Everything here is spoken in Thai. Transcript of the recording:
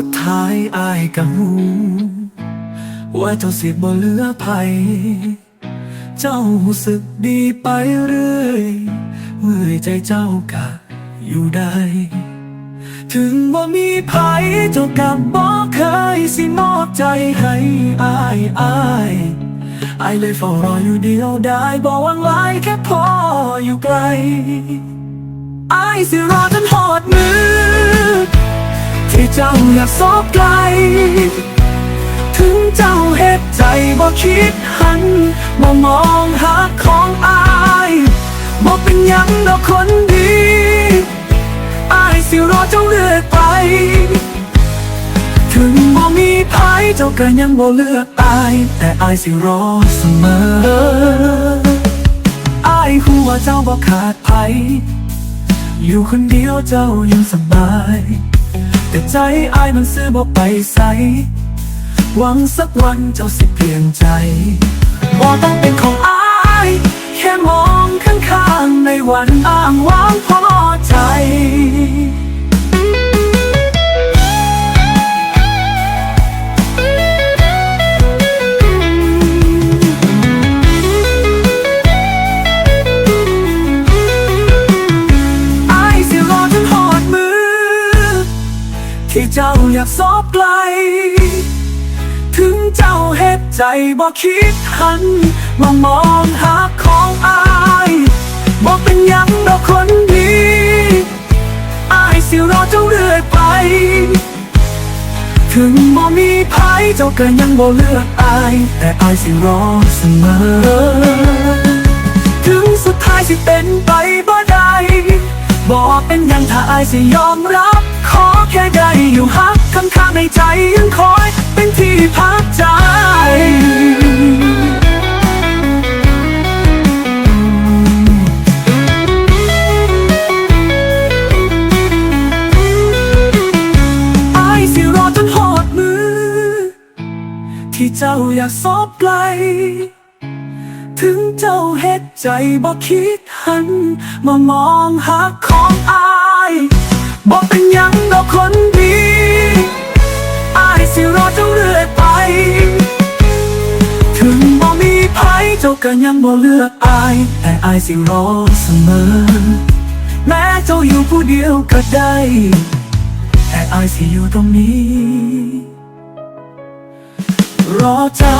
ุดท้ายอายกับหูว่าเจ้าสิบ่เหลือภัย เจ้าหูสึกดีไปเรื่อยเมื่อยใจเจ้ากะอยู่ได้ ถึงว่ามีภัยเจ้ากับบอกเคยสิมอบใจให้อายอายอายเลยเฝ้ารออยู่เดียวได้บอกวางไว้แค่พออยู่ไกลอายสิรอจนหอดมือ ที่เจ้าอยากสอบไกล ถึงเจ้าเหตุใจบ่คิดหันมามองหาของอายบ่เป็นยังดอกคนดีอายสิรอเจ้าเลือกไป ถึงบ่มีภัยเจ้าก็ยังบ่เลือกอาย แต่อายสิรอเสมออายหัวเจ้าบ่ขาดภัยอยู่คนเดียวเจ้ายังสบาย แต่ใจอายมันซื้อบ่ไปใส หวังสักวันเจ้าสิเปลี่ยนใจบอต้องเป็นของอาย แค่มองข้างๆในวันอ้างว้างพอใจ เจ้าอยากสอบไกล ถึงเจ้าเหตุใจบ่คิดหันมามองหาของอายบอกเป็นยังดอกคนดีอายสิรอเจ้าเรื่อยไป ถึงบ่มีภัยเจ้าก็ยังบ่เลือกอาย แต่อายสิรอเสมอถึงสุดท้ายสิเป็นไปบ่ได้บอกเป็นยังถ้าอายสิยอมรับ ได้อยู่ฮักข้างๆในใจยังคอยเป็นที่พักใจอายสิรอจนหดมือที่เจ้าอยากสอบไกล ถึงเจ้าเหตุใจบ่คิดหัน มามองหาของอา บอกเป็นยังดอกคนดีอายสิรอเจ้าเรื่อยไป ถึงบ่มีภัยเจ้าก็ยังบ่เลือกอาย แต่อายสิรอเสมอ แม้เจ้าอยู่ผู้เดียวก็ได้ แต่อายสิอยู่ตรงนี้ รอเจ้า